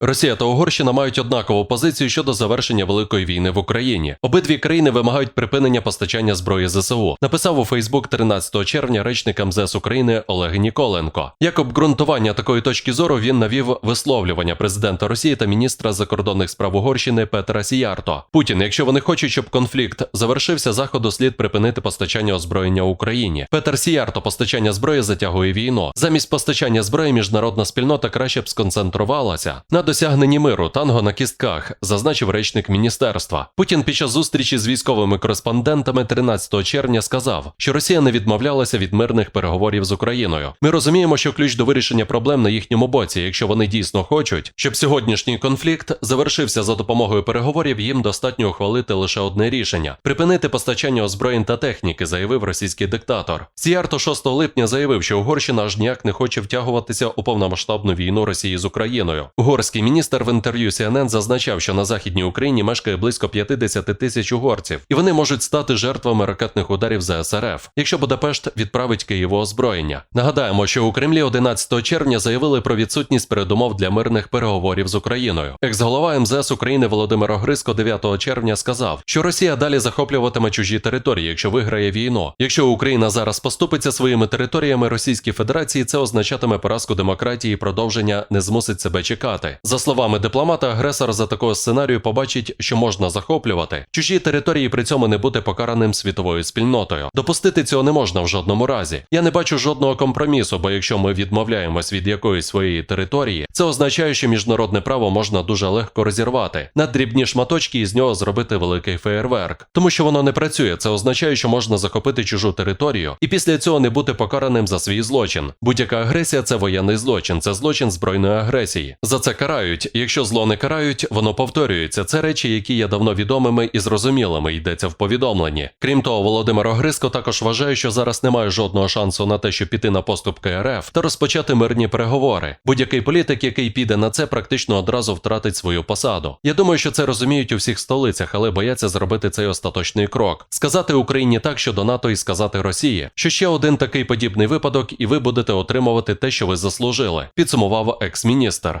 Росія та Угорщина мають однакову позицію щодо завершення великої війни в Україні. Обидві країни вимагають припинення постачання зброї ЗСУ. Написав у Фейсбук 13 червня речник МЗС України Олег Ніколенко. Як обґрунтування такої точки зору він навів висловлювання президента Росії та міністра закордонних справ Угорщини Петра Сіярто. Путін, якщо вони хочуть, щоб конфлікт завершився, заходу слід припинити постачання озброєння Україні. Петер Сіярто постачання зброї затягує війну. Замість постачання зброї міжнародна спільнота краще б сконцентрувалася на досягненні миру танго на кістках, зазначив речник міністерства. Путін під час зустрічі з військовими кореспондентами 13 червня сказав, що Росія не відмовлялася від мирних переговорів з Україною. Ми розуміємо, що ключ до вирішення проблем на їхньому боці, якщо вони дійсно хочуть, щоб сьогоднішній конфлікт завершився за допомогою переговорів, їм достатньо ухвалити лише одне рішення припинити постачання озброєнь та техніки, заявив російський диктатор. Сіарто 6 липня заявив, що Угорщина аж ніяк не хоче втягуватися у повномасштабну війну Росії з Україною. Угорський міністр в інтерв'ю CNN зазначав, що на західній Україні мешкає близько 50 тисяч угорців, і вони можуть стати жертвами ракетних ударів з СРФ, якщо Будапешт відправить Києву озброєння. Нагадаємо, що у Кремлі 11 червня заявили про відсутність передумов для мирних переговорів з Україною. Екс-голова МЗС України Володимир Огриско 9 червня сказав, що Росія далі захоплюватиме чужі території, якщо виграє війну. Якщо Україна зараз поступиться своїми територіями Російській Федерації, це означатиме поразку демократії і продовження не змусить себе чекати. За словами дипломата, агресор за такого сценарію побачить, що можна захоплювати чужі території, при цьому не бути покараним світовою спільнотою. Допустити цього не можна в жодному разі. Я не бачу жодного компромісу, бо якщо ми відмовляємось від якоїсь своєї території, це означає, що міжнародне право можна дуже легко розірвати на дрібні шматочки і з нього зробити великий феєрверк. Тому що воно не працює. Це означає, що можна захопити чужу територію і після цього не бути покараним за свій злочин. Будь-яка агресія це воєнний злочин, це злочин збройної агресії. За це карають. Якщо зло не карають, воно повторюється. Це речі, які є давно відомими і зрозумілими. Йдеться в повідомленні. Крім того, Володимир Огриско також вважає, що зараз немає жодного шансу на те, щоб піти на поступки РФ та розпочати мирні переговори. Будь-який політик, який піде на це, практично одразу втратить свою посаду. Я думаю, що це розуміють у всіх столицях, але бояться зробити цей остаточний крок. Сказати Україні так щодо НАТО і сказати Росії, що ще один такий подібний випадок, і ви будете отримувати те, що ви заслужили. Підсумував екс-міністр.